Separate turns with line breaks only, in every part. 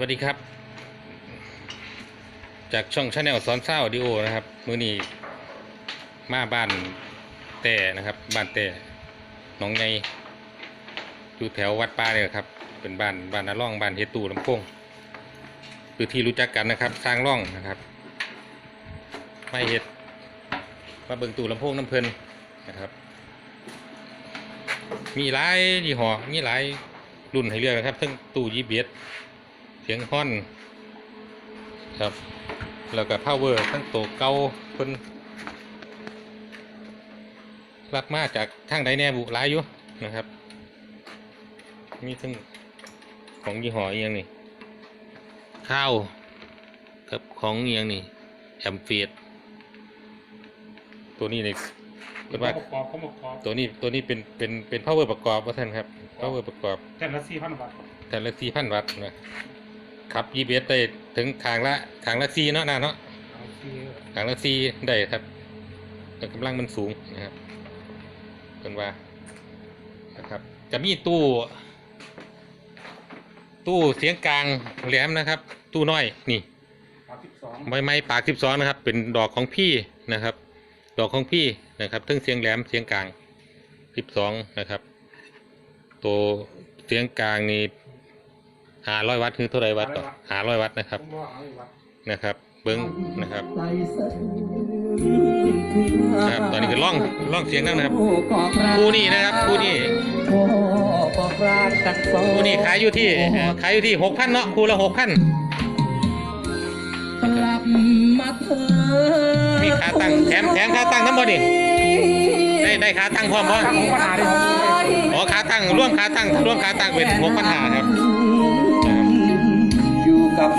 วัสดีครับ จากช่องชาแนลสอนเศร้าดิโอนะครับ มือนี้มาบ้านแต่นะครับ บ้านแต่หนองไงอยู่แถววัดป้าเนี่ยครับ เป็นบ้านบ้านนาล่องบ้านเฮตูลำพงคือที่รู้จักกันนะครับ สร้างร่องนะครับไม่เฮ็ดมาเบิงตู้ลำพงน้ำเพลินนะครับ มีหลายยี่ห้อมีหลายรุ่นให้เลือกนะครับทั้งตู้ยีเบียด เสียงฮ้อนครับ แล้วก็พาวเวอร์ทั้งตัวเก่าเพิ่นรับมาจากทางใดแน่บุหลายอยู่นะครับมีทั้งของยี่ห้ออหยังนี่ข้าวกับของอหยังนี่แอมเฟียดตัวนี้นี่เรียกว่า
ประกอบเขาประกอบ
ตัวนี้ตัวนี้เป็นเป็นเป็น power ประกอบว่าท่านครับ power ประกอบ
แต่ละสี่พันบาทครับ
แต่ละสี่พันวัตต์นะ ครับยีเบสได้ถึงทางละทางละสี่เนาะนะเนาะ
เอาสี่
ทางละสี่ได้ครับแต่กำลังมันสูงนะครับเป็นว่านะครับจะมีตู้ ตู้เสียงกลางแหลมนะครับ ตู้น้อยนี่
สามสิบสอง
ใบไม้ปากสิบสองนะครับ เป็นดอกของพี่นะครับ ดอกของพี่นะครับทั้งเสียงแหลมเสียงกลางสิบสองนะครับ ตัวเสียงกลางนี่ หาร้อยวัตต์คือเท่าไรวัตต์ต่อหาร้อยวัตต์นะครับ
ผมว่าเอาอีกวัด
นะครับเบิ้งนะครับนะครับตอนนี้คือล่องล่องเสียงนั่นนะครับคู่นี้นะครับคู่นี้คู่นี้ขายอยู่ที่เอ่อขายอยู่ที่หกพันเนาะคู่ละหกพันมีขาตั้งแถมแถมขาตั้งน้ำบ่ดิได้ได้ขาตั้งพร้อมบ่
ตั้งปัญหาดิครับ
อ๋อขาตั้งร่วมขาตั้งร่วมขาตั้งเป็นหกพันหาครับ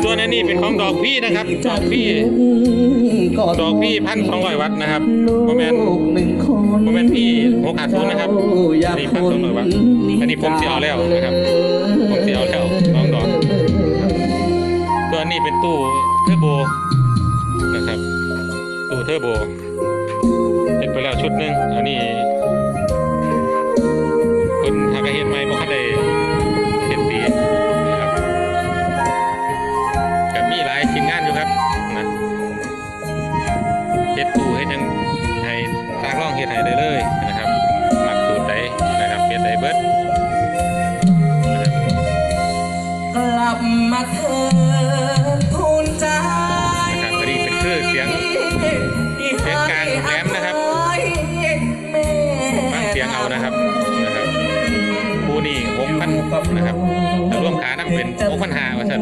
ส่วนอันนี้เป็นของดอกพี่นะครับดอกพี่ดอกพี่พันสองร้อยวัตต์นะครับโมเมนโมเมนพี่หกขาดศูนย์นะครับอันนี้พันสองร้อยวัตต์อันนี้ผมเสียเอาแล้วนะครับผมเสียเอาแล้วน้องดอกครับส่วนนี้เป็นตู้เทอร์โบนะครับตู้เทอร์โบเห็นไปแล้วชุดหนึ่งอันนี้คนทากระเห็นไหมบอกเขาได้ ดให้ได้เลยนะครับหลักสูตรใดนะครับเฮ็ดได้เบิดนะครับ
กลับมาเถิดทูลใจ
นะครับอันนี้เป็นเครื่องเสียงเสียงกลางแหลมนะครับฟังเสียงเอานะครับนะครับคู่นี้หกพันนะครับแต่รวมขานั่งเป็นหกพันหาว่าสั่น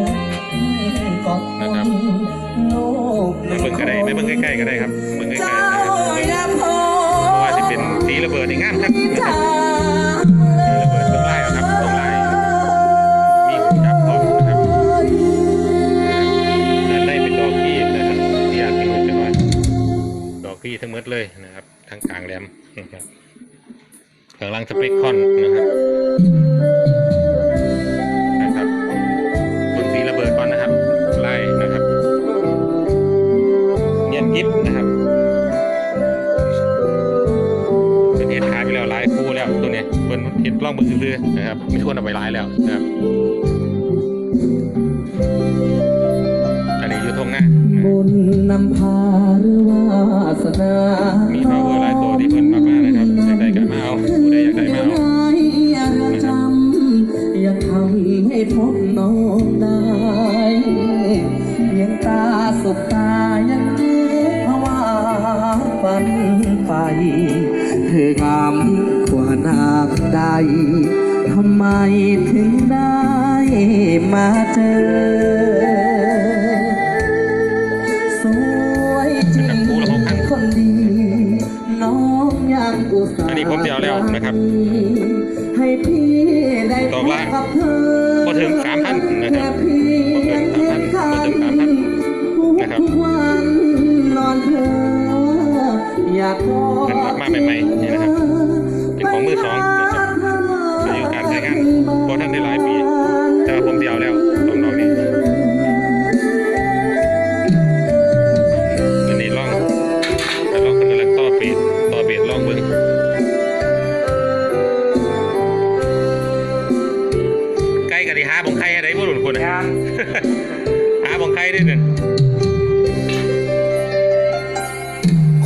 นะครับไม่เบิ่งก็ได้ไม่เบิ่งใกล้ๆก็ได้ครับเบิ่งใกล้ๆนะครับ สีระเบิดในงามครับนะครับระเบิดตรงไล่ครับตรงไล่มีคนจับพร้อมนะครับด้านได้เป็นดอกพี่นะครับที่อยากที่หุ่นจะน้อยดอกพี่ทั้งหมดเลยนะครับทั้งกลางแหลมนะครับข้างล่างสเปคคอนนะครับ เนี้ยเป็นเห็ดล่องเบึงซื้อๆนะครับไม่ควรเอาไปหลายแล้วนะครับอันนี้อยู่ทงหน้านะค
บุ
รับ
ญนำพาหรือวาสนา
มี power หลายตัวที่เพิ่นมากๆนะครับอยากได้ก็มาเอาผู้ใดอยากได้มาเอา
ประจำอย่าทำให้พบน้องได้เพียงตาสบตายังเจ็บภาวะฝันไปเธองาม กว่านางใด ทำไมถึงได้มาเจอ สวยจริงคนดี น้องยังอุตส่าห์
อันนี้ผมจะเอาแล้วนะครับ กล้กันดีหาหาบงใครอะไรบ่หลุนคน
งาน
หาบงใครด้วยเนี่ย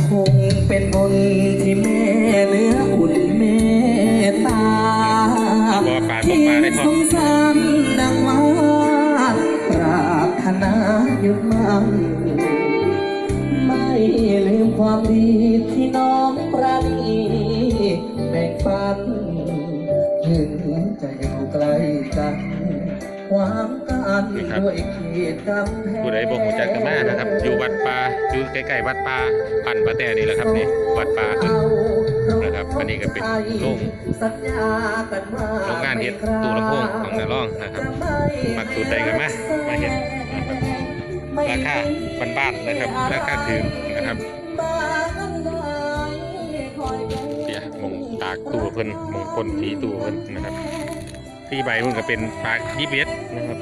คงเป็นบุญที่แม่เนื้ออุ่นเมตตา
บ่ปาดบ่ปาดได้พ
ส
อง
สารดังว่าปรารถนาหยุดมันไม่ลืมความดีที่น้องประนีแบ่งปันถึงจะอยู่ไกลกัน ความกันด้วยเขตกำแพง
ผู้ใดบ่ฮู้จักกันมานะครับ อยู่วัดป่าอยู่ใกล้ๆวัดป่าปันปะแต่นี่แหละครับนี่วัดป่าเพิ่นนะครับอันนี้ก็เป็นโรง
สัญญากันว่า
โรงงานเฮ็ดตู้ลำโพงของนาร่องนะครับ มักสูตรใดกันมามาเฮ็ดนะครับราคาบ้านๆนะครับราคาถูกนะครับเดี๋ยวมงตากตู้เพิ่นมงคนสีตู้เพิ่นนะครับ ที่ใบมันก็เป็นปากยีเบสนะครับ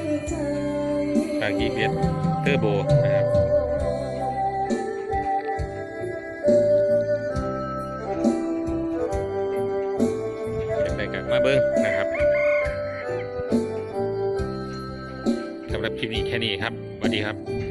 ปากยีเบสเทอร์โบนะครับเป็นไปกับมาเบิ้งนะครับสำหรับคลิปนี้แค่นี้ครับสวัสดีครับ